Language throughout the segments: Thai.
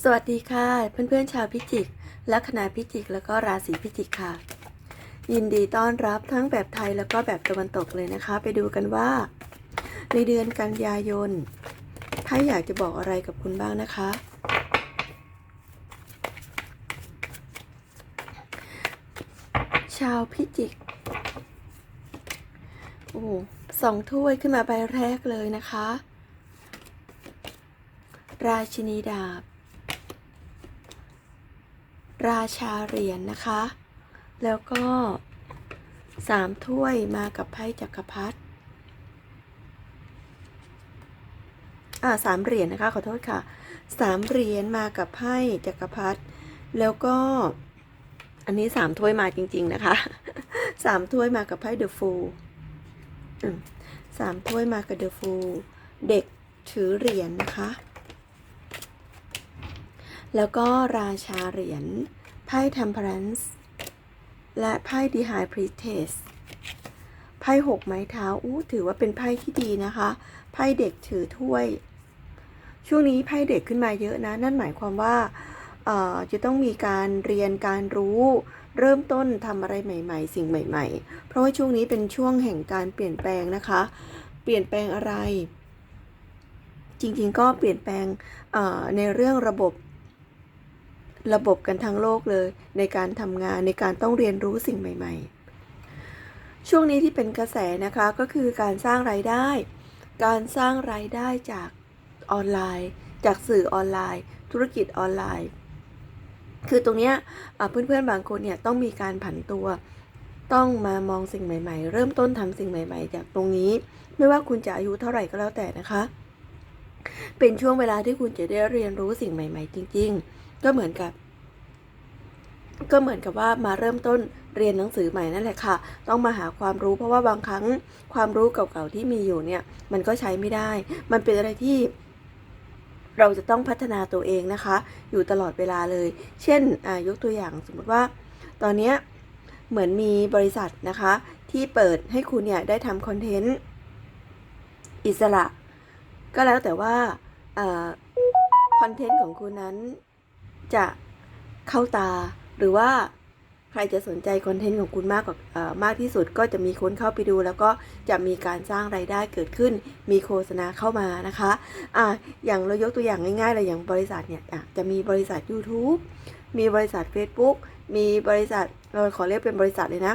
สวัสดีค่ะ เพื่อนๆชาวพิจิก แลัคนาพิจิก แล้วก็ราศีพิจิกค่ะ ยินดีต้อนรับทั้งแบบไทยแล้วก็แบบตะวันตกเลยนะคะ ไปดูกันว่า ในเดือนกันยายนถ้าอยากจะบอกอะไรกับคุณบ้างนะคะ ชาวพิจิกโอ้สองถ้วยขึ้นมาใบแรกเลยนะคะ ราชินีดาบ ราชาเหรียญนะคะ แล้วก็สามถ้วยมากับไพ่จักรพรรดิอ่าสามเหรียญนะคะ ขอโทษค่ะสามเหรียญมากับไพ่จักรพรรดิแล้วก็ อันนี้สามถ้วยมาจริง ๆ นะคะสามถ้วยมากับไพ่เดอะฟูลสามถ้วยมากับเดอะฟูลเด็กถือเหรียญนะคะ แล้วก็ราชาเหรียญ ไพ่ Temperance และไพ่ The High Priestess ไพ่หกไม้เท้าอู้ถือว่าเป็นไพ่ที่ดีนะคะ ไพ่เด็กถือถ้วย ช่วงนี้ไพ่เด็กขึ้นมาเยอะนะ นั่นหมายความว่าจะต้องมีการเรียนการรู้ เริ่มต้นทำอะไรใหม่ ๆ สิ่งใหม่ ๆ เพราะว่าช่วงนี้เป็นช่วงแห่งการเปลี่ยนแปลงนะคะ เปลี่ยนแปลงอะไร จริงๆ ก็เปลี่ยนแปลงในเรื่องระบบ ระบบกันทั้งโลกเลย ในการทำงานในการต้องเรียนรู้สิ่งใหม่ ๆ ช่วงนี้ที่เป็นกระแสนะคะก็คือการสร้างรายได้ การสร้างรายได้จากออนไลน์ จากสื่อออนไลน์ ธุรกิจออนไลน์ คือตรงนี้เพื่อนๆบางคนเนี่ยต้องมีการผันตัวต้องมามองสิ่งใหม่ ๆ เริ่มต้นทำสิ่งใหม่ ๆ จากตรงนี้ ไม่ว่าคุณจะอายุเท่าไหร่ก็แล้วแต่นะคะ เป็นช่วงเวลาที่คุณจะได้เรียนรู้สิ่งใหม่ ๆ จริง ๆ ก็เหมือนกับ ก็เหมือนกับว่ามาเริ่มต้นเรียนหนังสือใหม่นั่นแหละค่ะ ต้องมาหาความรู้เพราะว่าบางครั้งความรู้เก่าๆที่มีอยู่เนี่ย มันก็ใช้ไม่ได้ มันเป็นอะไรที่เราจะต้องพัฒนาตัวเองนะคะ อยู่ตลอดเวลาเลย เช่นยกตัวอย่างสมมติว่า ตอนนี้เหมือนมีบริษัทนะคะ ที่เปิดให้คุณเนี่ยได้ทำคอนเทนต์อิสระ ก็แล้วแต่ว่าคอนเทนต์ของคุณนั้น จะเข้าตาหรือว่าใครจะสนใจคอนเทนต์ของคุณมากกว่ามากที่สุดก็จะมีคนเข้าไปดู แล้วก็จะมีการสร้างไรายได้เกิดขึ้น มีโฆษณาเข้ามานะคะอ่าอย่างเรายกตัวอย่างง่ายๆเลยอย่างบริษัทเนี่ยจะมีบริษัท YouTube มีบริษัท Facebook มีบริษัทเราขอเรียกเป็นบริษัทเลยนะ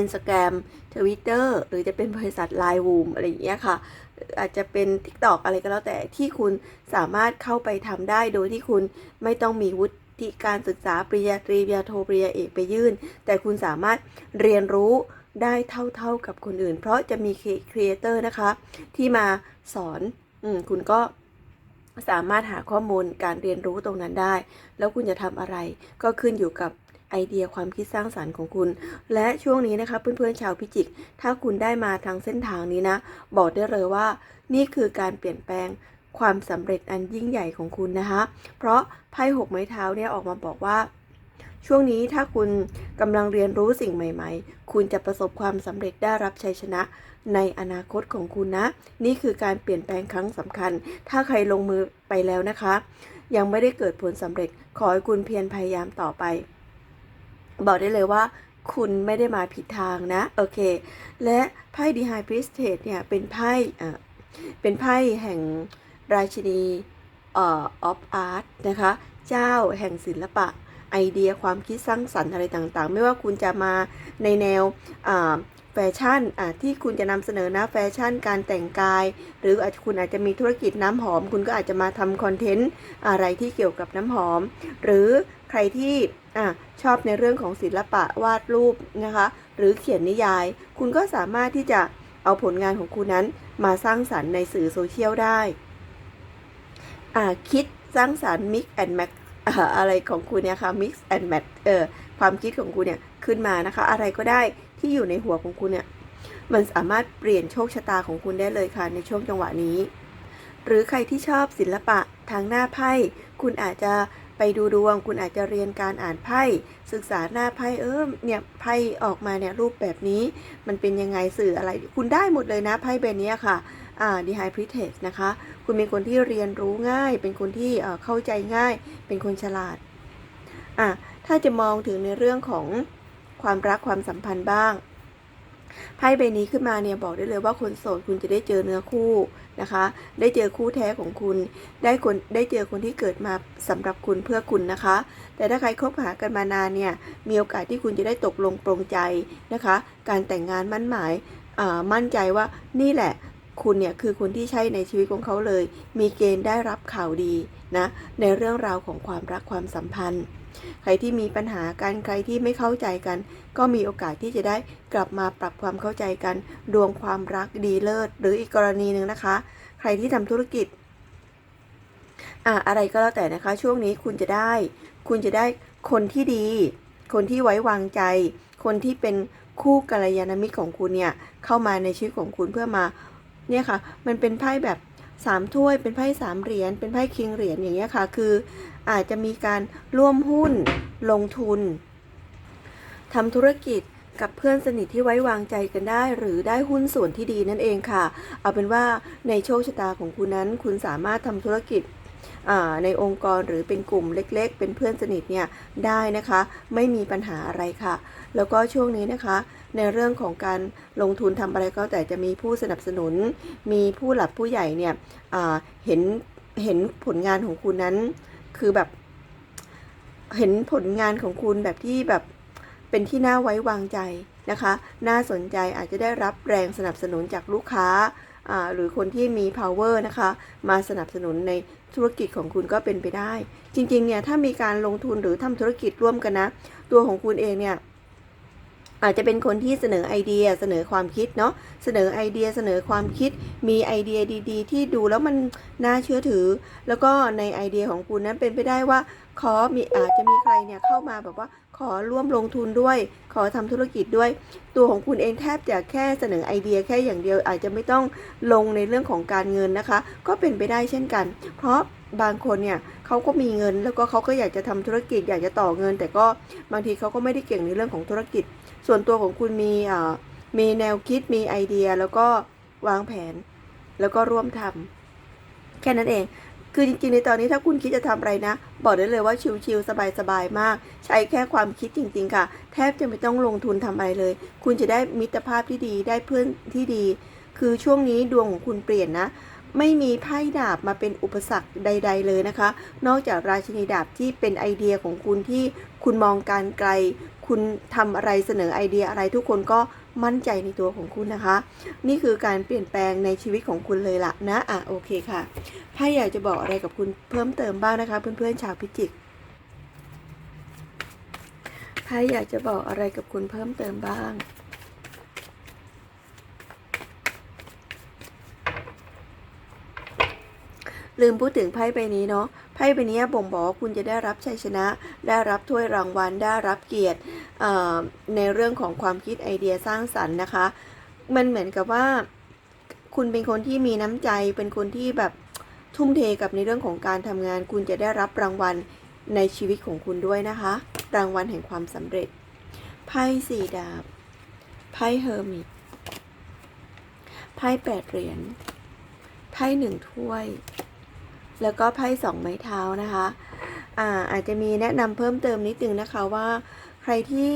Instagram Twitter หรือจะเป็นบริษัท Line Room อะไรอย่างเงี้ยค่ะ อาจจะเป็น TikTok อะไรก็แล้วแต่ที่คุณสามารถเข้าไปทำได้โดยที่คุณไม่ต้องมีวุฒิการศึกษาปริญญาตรีปริญญาโทปริญญาเอกไปยื่น แต่คุณสามารถเรียนรู้ได้เท่าๆกับคนอื่น เพราะจะมีครีเอเตอร์นะคะ ที่มาสอนอคุณก็สามารถหาข้อมูลการเรียนรู้ตรงนั้นได้ แล้วคุณจะทำอะไรก็ขึ้นอยู่กับ ไอเดียความคิดสร้างสารรค์ของคุณ และช่วงนี้นะคะเพื่อนๆชาวพิจิก ถ้าคุณได้มาทางเส้นทางนี้นะ บอกได้เลยว่า นี่คือการเปลี่ยนแปลงความสำเร็จอันยิ่งใหญ่ของคุณนะคะ เพราะไพ่หกไม้เท้าเนี่ยออกมาบอกว่า ช่วงนี้ถ้าคุณกำลังเรียนรู้สิ่งใหม่ ๆ คุณจะประสบความสำเร็จได้รับชัยชนะในอนาคตของคุณนะ นี่คือการเปลี่ยนแปลงครั้งสำคัญ ถ้าใครลงมือไปแล้วนะคะ ยังไม่ได้เกิดผลสำเร็จขอให้คุณเพียรพยายามต่อไป บอกได้เลยว่าคุณไม่ได้มาผิดทางนะ โอเค และไพ่ The High Priestess เนี่ย เป็นไพ่เป็นไพ่แห่งราชินีออฟอาร์ตนะคะ เจ้าแห่งศิลปะ ไอเดียความคิดสร้างสรรค์อะไรต่างๆ ไม่ว่าคุณจะมาในแนวแฟชั่นที่คุณจะนำเสนอนะแฟชั่นการแต่งกาย หรืออาจคุณอาจจะมีธุรกิจน้ำหอม คุณก็อาจจะมาทำคอนเทนต์อะไรที่เกี่ยวกับน้ำหอม หรือใครที่ อชอบในเรื่องของศิลปะวาดรูปนะคะ หรือเขียนนิยาย คุณก็สามารถที่จะเอาผลงานของคุณนั้นมาสร้างสรรค์ในสื่อโซเชียลได้คิดสร้างสารรค์ mix and match อะไรของคุณเนี่ยค่ะ mix and match เออความคิดของคุณเนี่ยขึ้นมานะคะ อะไรก็ได้ที่อยู่ในหัวของคุณเนี่ยมันสามารถเปลี่ยนโชคชะตาของคุณได้เลยค่ะในช่วงจังหวะนี้ หรือใครที่ชอบศิลปะทางหน้าไพ่ คุณอาจจะไปดูดวง คุณอาจจะเรียนการอ่านไพ่ ศึกษาหน้าไพ่เออเนี่ยไพ่ออกมาเนี่ยรูปแบบนี้ มันเป็นยังไงสื่ออะไร คุณได้หมดเลยนะไพ่ใบนี้ค่ะอ่า Dehydrated Priestess นะคะ คุณเป็นคนที่เรียนรู้ง่าย เป็นคนที่เอ่อเข้าใจง่าย เป็นคนฉลาดอะถ้าจะมองถึงในเรื่องของความรักความสัมพันธ์บ้างไพ่ใบนี้ขึ้นมาเนี่ยบอกได้เลยว่าคนโสดคุณจะได้เจอเนื้อคู่ นะคะ ได้เจอคู่แท้ของคุณ ได้คนได้เจอคนที่เกิดมาสำหรับคุณเพื่อคุณนะคะ แต่ถ้าใครคบหากันมานานเนี่ย มีโอกาสที่คุณจะได้ตกลงปรงใจนะคะ การแต่งงานมั่นหมายอ่ามั่นใจว่านี่แหละคุณเนี่ยคือคนที่ใช่ในชีวิตของเขาเลย มีเกณฑ์ได้รับข่าวดีนะในเรื่องราวของความรักความสัมพันธ์ ใครที่มีปัญหากันใครที่ไม่เข้าใจกัน ก็มีโอกาสที่จะได้กลับมาปรับความเข้าใจกัน ดวงความรักดีเลิศ หรืออีกกรณีหนึ่งนะคะ ใครที่ทำธุรกิจอะอะไรก็แล้วแต่นะคะ ช่วงนี้คุณจะได้ คุณจะได้คนที่ดี คนที่ไว้วางใจ คนที่เป็นคู่กัลยาณมิตรของคุณเนี่ยเข้ามาในชีวิตของคุณเพื่อมาเนี่ยค่ะ มันเป็นไพ่แบบสามถ้วยเป็นไพ่สามเหรียญเป็นไพ่คิงเหรียญอย่างเงี้ยค่ะ คือ อาจจะมีการร่วมหุ้น ลงทุนทำธุรกิจกับเพื่อนสนิทที่ไว้วางใจกันได้ หรือได้หุ้นส่วนที่ดีนั่นเองค่ะ เอาเป็นว่าในโชคชะตาของคุณนั้น คุณสามารถทำธุรกิจในองค์กรหรือเป็นกลุ่มเล็ก ๆ เป็นเพื่อนสนิทเนี่ยได้นะคะ ไม่มีปัญหาอะไรค่ะ แล้วก็ช่วงนี้นะคะ ในเรื่องของการลงทุนทำอะไรก็แต่จะมีผู้สนับสนุน มีผู้หลักผู้ใหญ่เนี่ยเห็นเห็นผลงานของคุณนั้น คือแบบ เห็นผลงานของคุณแบบที่แบบเป็นที่น่าไว้วางใจนะคะ น่าสนใจอาจจะได้รับแรงสนับสนุนจากลูกค้าอ่าหรือคนที่มี power นะคะ มาสนับสนุนในธุรกิจของคุณก็เป็นไปได้ จริงๆ เนี่ย ถ้ามีการลงทุนหรือทำธุรกิจร่วมกันนะ ตัวของคุณเองเนี่ย อาจจะเป็นคนที่เสนอไอเดียเสนอความคิดเนาะเสนอไอเดียเสนอความคิด มีไอเดียดีๆ ที่ดูแล้วมันน่าเชื่อถือ แล้วก็ในไอเดียของคุณนั้นเป็นไปได้ว่าขอมีอาจจะมีใครเนี่ยเข้ามาแบบว่าขอร่วมลงทุนด้วย ขอทำธุรกิจด้วย ตัวของคุณเองแทบจะแค่เสนอไอเดียแค่อย่างเดียวอาจจะไม่ต้องลงในเรื่องของการเงินนะคะ ก็เป็นไปได้เช่นกัน เพราะบางคนเนี่ยเขาก็มีเงินแล้วก็เขาก็อยากจะทำธุรกิจอยากจะต่อเงิน แต่ก็บางทีเขาก็ไม่ได้เก่งในเรื่องของธุรกิจ ส่วนตัวของคุณมีอ่ามีแนวคิดมีไอเดียแล้วก็วางแผน แล้วก็ร่วมทำแค่นั้นเอง คือจริงๆในตอนนี้ถ้าคุณคิดจะทำอะไรนะ บอกได้เลยว่าชิลๆสบายๆมาก ใช้แค่ความคิดจริง ๆ ค่ะ แทบจะไม่ต้องลงทุนทำอะไรเลย คุณจะได้มิตรภาพที่ดีได้เพื่อนที่ดี คือช่วงนี้ดวงของคุณเปลี่ยนนะไม่มีไพ่ดาบมาเป็นอุปสรรคใด ๆ เลยนะคะ นอกจากราชินีดาบที่เป็นไอเดียของคุณที่คุณมองการไกล คุณทำอะไรเสนอไอเดียอะไรทุกคนก็มั่นใจในตัวของคุณนะคะ นี่คือการเปลี่ยนแปลงในชีวิตของคุณเลยละนะอะโอเคค่ะไพ่อยากจะบอกอะไรกับคุณเพิ่มเติมบ้างนะคะ เพื่อนๆชาวพิจิกไพ่อยากจะบอกอะไรกับคุณเพิ่มเติมบ้าง ลืมพูดถึงไพ่ใบนี้เนาะไพ่ใบนี้บ่งบอกว่าคุณจะได้รับชัยชนะ ได้รับถ้วยรางวัล ได้รับเกียรติในเรื่องของความคิดไอเดียสร้างสรรค์นะคะ มันเหมือนกับว่า คุณเป็นคนที่มีน้ำใจ เป็นคนที่แบบทุ่มเทกับในเรื่องของการทำงาน คุณจะได้รับรางวัลในชีวิตของคุณด้วยนะคะ รางวัลแห่งความสำเร็จ ไพ่สี่ดาบ ไพ่เฮอร์มิต ไพ่แปดเหรียญ ไพ่หนึ่งถ้วย แล้วก็ไพ่สองไม้เท้านะคะอ่าอาจจะมีแนะนำเพิ่มเติมนิดนึงนะคะว่าใครที่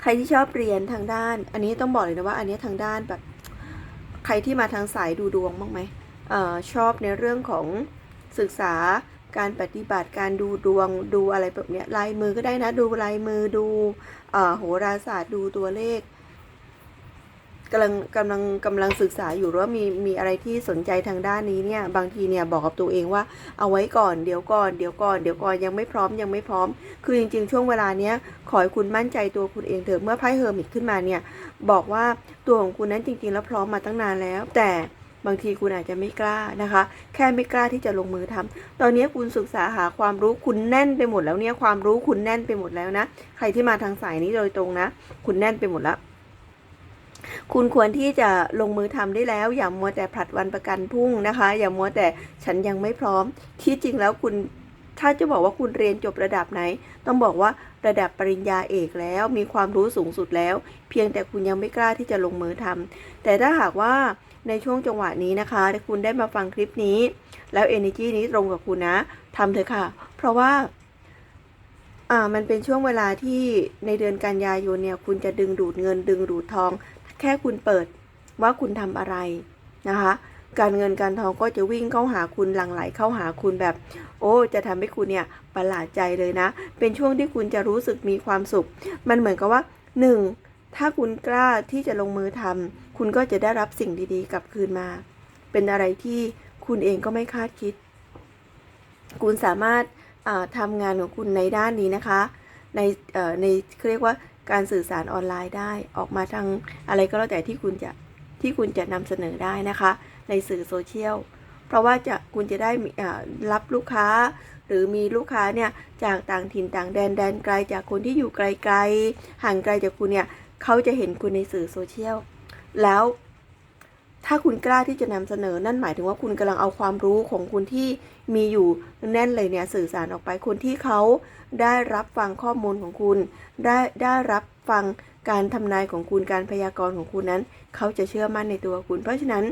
ใครที่ชอบเรียนทางด้าน อันนี้ต้องบอกเลยนะว่า อันนี้ทางด้านแบบใครที่มาทางสายดูดวงบ้างไหมเออชอบในเรื่องของศึกษาการปฏิบัติการดูดวงดูอะไรแบบนี้ลายมือก็ได้นะ ดูลายมือดูเอ่อโหราศาสตร์ดูตัวเลข กำลังกำลังกำลังศึกษาอยู่หรือว่ามีมีอะไรที่สนใจทางด้านนี้เนี่ยบางทีเนี่ยบอกกับตัวเองว่าเอาไว้ก่อนเดี๋ยวก่อนเดี๋ยวก่อนเดี๋ยวก่อนยังไม่พร้อมยังไม่พร้อม คือจริง ๆ ช่วงเวลาเนี้ยขอให้คุณมั่นใจตัวคุณเองเถอะเมื่อไพ่เฮอร์มิตขึ้นมาเนี่ยบอกว่าตัวของคุณนั้นจริง ๆ แล้วพร้อมมาตั้งนานแล้ว แต่บางทีคุณอาจจะไม่กล้านะคะ แค่ไม่กล้าที่จะลงมือทำตอนนี้คุณศึกษาหาความรู้คุณแน่นไปหมดแล้วเนี่ยความรู้คุณแน่นไปหมดแล้วนะ ใครที่มาทางสายนี้โดยตรงนะ คุณแน่นไปหมดแล้ว คุณควรที่จะลงมือทำได้แล้ว อย่ามัวแต่ผลัดวันประกันพรุ่งนะคะ อย่ามัวแต่ฉันยังไม่พร้อม ที่จริงแล้วคุณถ้าจะบอกว่าคุณเรียนจบระดับไหน ต้องบอกว่าระดับปริญญาเอกแล้ว มีความรู้สูงสุดแล้ว เพียงแต่คุณยังไม่กล้าที่จะลงมือทำแต่ถ้าหากว่าในช่วงจังหวะนี้นะคะถ้าคุณได้มาฟังคลิปนี้ แล้ว energy นี้ตรงกับคุณนะทำเถอะค่ะ เพราะว่าอ่ามันเป็นช่วงเวลาที่ในเดือนกันยายนเนี่ยคุณจะดึงดูดเงินดึงดูดทอง แค่คุณเปิดว่าคุณทำอะไรนะคะ การเงินการทองก็จะวิ่งเข้าหาคุณหลั่งไหลเข้าหาคุณแบบ โอ้ จะทำให้คุณเนี่ยประหลาดใจเลยนะ เป็นช่วงที่คุณจะรู้สึกมีความสุข มันเหมือนกับว่าหนึ่งถ้าคุณกล้าที่จะลงมือทำคุณก็จะได้รับสิ่งดีๆกลับคืนมา เป็นอะไรที่คุณเองก็ไม่คาดคิด คุณสามารถอ่าทำงานของคุณในด้านนี้นะคะ ในในเขาเรียกว่า การสื่อสารออนไลน์ได้ ออกมาทางอะไรก็แล้วแต่ที่คุณจะที่คุณจะนำเสนอได้นะคะ ในสื่อโซเชียลเพราะว่าจะคุณจะได้รับลูกค้า หรือมีลูกค้าเนี่ยจากต่างถิ่นต่างแดนแดนไกลจากคนที่อยู่ไกลๆห่างไกลจากคุณเนี่ยเขาจะเห็นคุณในสื่อโซเชียลแล้วถ้าคุณกล้าที่จะนำเสนอนั่นหมายถึงว่าคุณกำลังเอาความรู้ของคุณที่มีอยู่แน่นเลยเนี่ยสื่อสารออกไปคนที่เขา ได้รับฟังข้อมูลของคุณ ได้ได้รับฟังการทำนายของคุณการพยากรณ์ของคุณนั้น เขาจะเชื่อมั่นในตัวคุณ เพราะฉะนั้น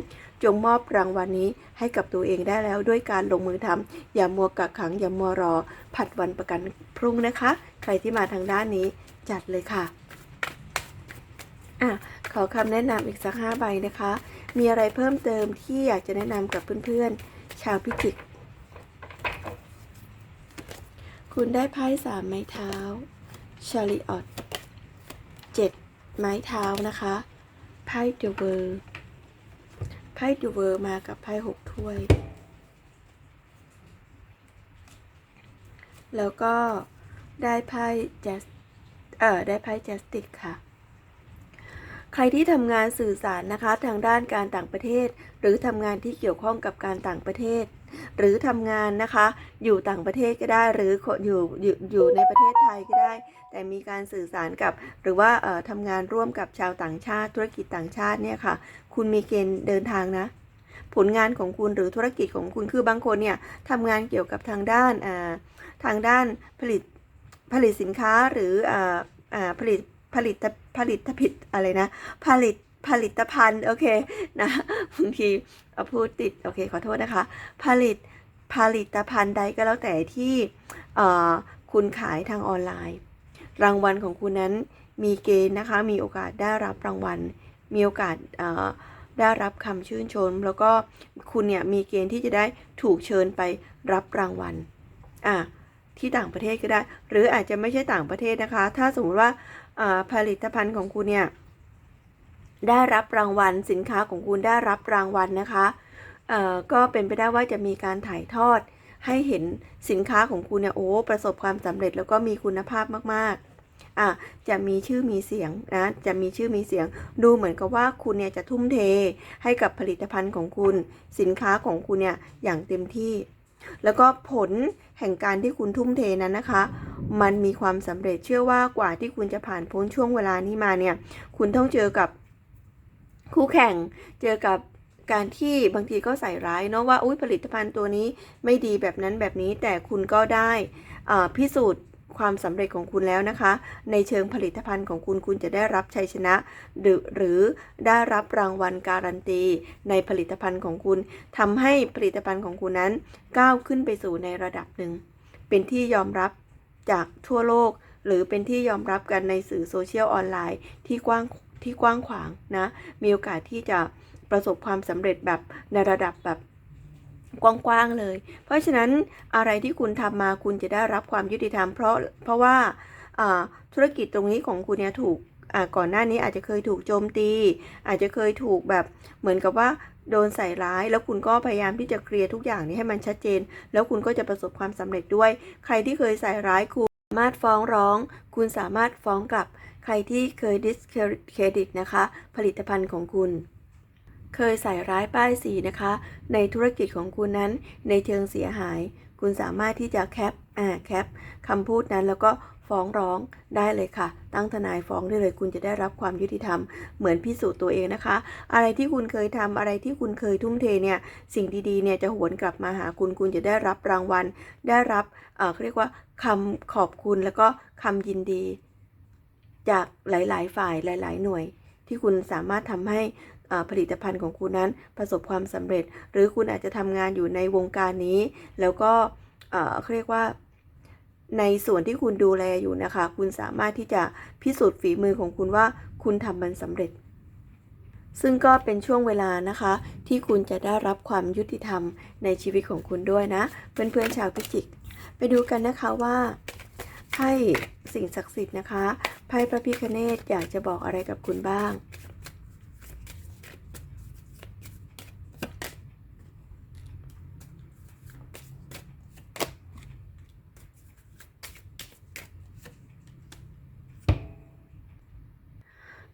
จงมอบรางวัลนี้ให้กับตัวเองได้แล้วด้วยการลงมือทำอย่ามัวกักขัง อย่ามัวรอ ผัดวันประกันพรุ่งนะคะ ใครที่มาทางด้านนี้จัดเลยค่ะอะขอคำแนะนำอีกสักห้าใบนะคะ มีอะไรเพิ่มเติมที่อยากจะแนะนำกับเพื่อนๆ ชาวพิจิก คุณได้ไพ่สามไม้เท้าชาริออตเจ็ดไม้เท้านะคะไพ่เดอะเวอร์ไพ่เดอะเวอร์มากับไพ่หกถ้วย แล้วก็ได้ไพ่แจสเอ่อได้ไพ่แจสติกค่ะใครที่ทำงานสื่อสารนะคะ ทางด้านการต่างประเทศ หรือทำงานที่เกี่ยวข้องกับการต่างประเทศ หรือทำงานนะคะ อยู่ต่างประเทศก็ได้หรืออยู่อยู่อยู่ในประเทศไทยก็ได้ แต่มีการสื่อสารกับ หรือว่าทำงานร่วมกับชาวต่างชาติ ธุรกิจต่างชาติเนี่ยค่ะ คุณมีเกณฑ์เดินทางนะ ผลงานของคุณหรือธุรกิจของคุณคือบางคนเนี่ยทำงานเกี่ยวกับทางด้านทางด้านผลิตผลิตสินค้าหรือออผลิตผลิตผลิตผิดอะไรนะผลิต ผลิตภัณฑ์โอเคนะบางทีเอาพูดติดโอเคขอโทษนะคะ ผลิตผลิตภัณฑ์ใดก็แล้วแต่ที่คุณขายทางออนไลน์ รางวัลของคุณนั้นมีเกณฑ์นะคะ มีโอกาสได้รับรางวัล มีโอกาสได้รับคำชื่นชม แล้วก็คุณเนี่ยมีเกณฑ์ที่จะได้ถูกเชิญไปรับรางวัลอะที่ต่างประเทศก็ได้ หรืออาจจะไม่ใช่ต่างประเทศนะคะ ถ้าสมมติว่าผลิตภัณฑ์ของคุณเนี่ย ได้รับรางวัลสินค้าของคุณได้รับรางวัลนะคะก็เป็นไปได้ว่าจะมีการถ่ายทอด ให้เห็นสินค้าของคุณเนี่ยโอ้ประสบความสำเร็จแล้วก็มีคุณภาพมากๆอะจะมีชื่อมีเสียงนะจะมีชื่อมีเสียง ดูเหมือนกับว่าคุณเนี่ยจะทุ่มเทให้กับผลิตภัณฑ์ของคุณ สินค้าของคุณเนี่ยอย่างเต็มที่ แล้วก็ผลแห่งการที่คุณทุ่มเทนั้นนะคะ มันมีความสำเร็จเชื่อว่ากว่าที่คุณจะผ่านพ้นช่วงเวลานี้มาเนี่ยคุณต้องเจอกับ คู่แข่งเจอกับการที่บางทีก็ใส่ร้ายเนาะว่าอุ้ยผลิตภัณฑ์ตัวนี้ไม่ดีแบบนั้นแบบนี้แต่คุณก็ได้พิสูจน์ความสำเร็จของคุณแล้วนะคะ ในเชิงผลิตภัณฑ์ของคุณคุณจะได้รับชัยชนะ หรือหรือได้รับรางวัลการันตี ในผลิตภัณฑ์ของคุณทำให้ผลิตภัณฑ์ของคุณนั้น ก้าวขึ้นไปสู่ในระดับหนึ่ง เป็นที่ยอมรับจากทั่วโลก หรือเป็นที่ยอมรับกันในสื่อโซเชียลออนไลน์ที่กว้าง ที่กว้างขวางนะ มีโอกาสที่จะประสบความสำเร็จแบบในระดับแบบกว้างๆเลย เพราะฉะนั้นอะไรที่คุณทำมาคุณจะได้รับความยุติธรรม เพราะเพราะว่าธุรกิจตรงนี้ของคุณเนี่ยถูกก่อนหน้านี้อาจจะเคยถูกโจมตี อาจจะเคยถูกแบบเหมือนกับว่าโดนใส่ร้าย แล้วคุณก็พยายามที่จะเคลียร์ทุกอย่างนี้ให้มันชัดเจน แล้วคุณก็จะประสบความสำเร็จด้วย ใครที่เคยใส่ร้ายคุณสามารถฟ้องร้อง คุณสามารถฟ้องกลับ ใครที่เคย discredit นะคะ ผลิตภัณฑ์ของคุณ เคยใส่ร้ายป้ายสีนะคะ ในธุรกิจของคุณนั้นในเชิงเสียหาย คุณสามารถที่จะแคปอ่าแคปคำพูดนั้นแล้วก็ฟ้องร้องได้เลยค่ะ ตั้งทนายฟ้องได้เลย คุณจะได้รับความยุติธรรม เหมือนพิสูจน์ตัวเองนะคะ อะไรที่คุณเคยทำอะไรที่คุณเคยทุ่มเทเนี่ย สิ่งดีๆเนี่ยจะหวนกลับมาหาคุณ คุณจะได้รับรางวัล ได้รับ เอ่อเขาเรียกว่าคำขอบคุณแล้วก็คำยินดี จากหลาย ๆ ฝ่ายหลาย ๆ หน่วย ที่คุณสามารถทำให้ผลิตภัณฑ์ของคุณนั้นประสบความสำเร็จ หรือคุณอาจจะทำงานอยู่ในวงการนี้ แล้วก็เอ่อเขาเรียกว่าในส่วนที่คุณดูแลอยู่นะคะ คุณสามารถที่จะพิสูจน์ฝีมือของคุณว่าคุณทำมันสำเร็จ ซึ่งก็เป็นช่วงเวลานะคะ ที่คุณจะได้รับความยุติธรรมในชีวิตของคุณด้วยนะ เพื่อนๆชาวพิจิก ไปดูกันนะคะว่า ไพ่สิ่งศักดิ์สิทธิ์นะคะไพ่พระพิคเนตอยากจะบอกอะไรกับคุณบ้าง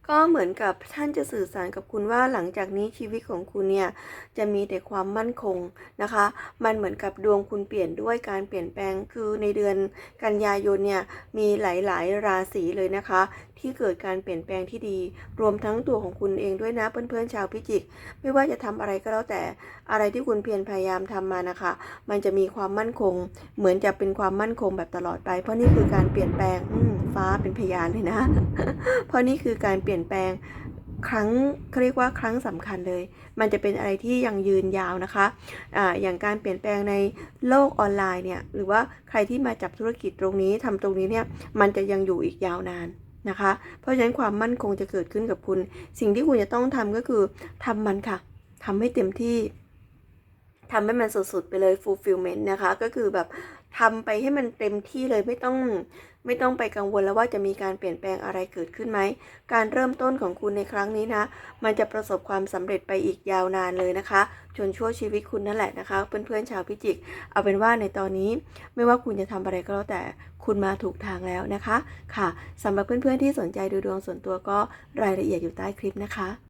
ก็ เหมือนกับท่านจะสื่อสารกับคุณว่าหลังจากนี้ชีวิตของคุณเนี่ยจะมีแต่ความมั่นคงนะคะ มันเหมือนกับดวงคุณเปลี่ยนด้วยการเปลี่ยนแปลงคือในเดือนกันยายนเนี่ยมีหลายๆ ราศีเลยนะคะที่เกิดการเปลี่ยนแปลงที่ดี รวมทั้งตัวของคุณเองด้วยนะเพื่อนๆชาวพิจิก ไม่ว่าจะทำอะไรก็แล้วแต่อะไรที่คุณเพียรพยายามทำมานะคะ มันจะมีความมั่นคง เหมือนจะเป็นความมั่นคงแบบตลอดไป เพราะนี่คือการเปลี่ยนแปลงอฟ้าเป็นพยานเลยนะ เพราะนี่คือการเปลี่ยนแปลงครั้งเขาเรียกว่าครั้งสำคัญเลย มันจะเป็นอะไรที่ยังยืนยาวนะคะอ่าอย่างการเปลี่ยนแปลงในโลกออนไลน์เนี่ย หรือว่าใครที่มาจับธุรกิจตรงนี้ทำตรงนี้เนี่ย มันจะยังอยู่อีกยาวนาน นะคะ เพราะฉะนั้นความมั่นคงจะเกิดขึ้นกับคุณ สิ่งที่คุณจะต้องทำก็คือทำมันค่ะทำให้เต็มที่ทำให้มันสุดๆไปเลย fulfillment นะคะ ก็คือแบบทำไปให้มันเต็มที่เลยไม่ต้อง ไม่ต้องไปกังวลแล้วว่าจะมีการเปลี่ยนแปลงอะไรเกิดขึ้นไหม การเริ่มต้นของคุณในครั้งนี้นะ มันจะประสบความสำเร็จไปอีกยาวนานเลยนะคะจนชั่วชีวิตคุณนั่นแหละนะคะ เพื่อนๆชาวพิจิก เอาเป็นว่าในตอนนี้ ไม่ว่าคุณจะทำอะไรก็แล้วแต่คุณมาถูกทางแล้วนะคะ ค่ะสำหรับเพื่อนๆที่สนใจดูดวงส่วนตัวก็รายละเอียดอยู่ใต้คลิปนะคะ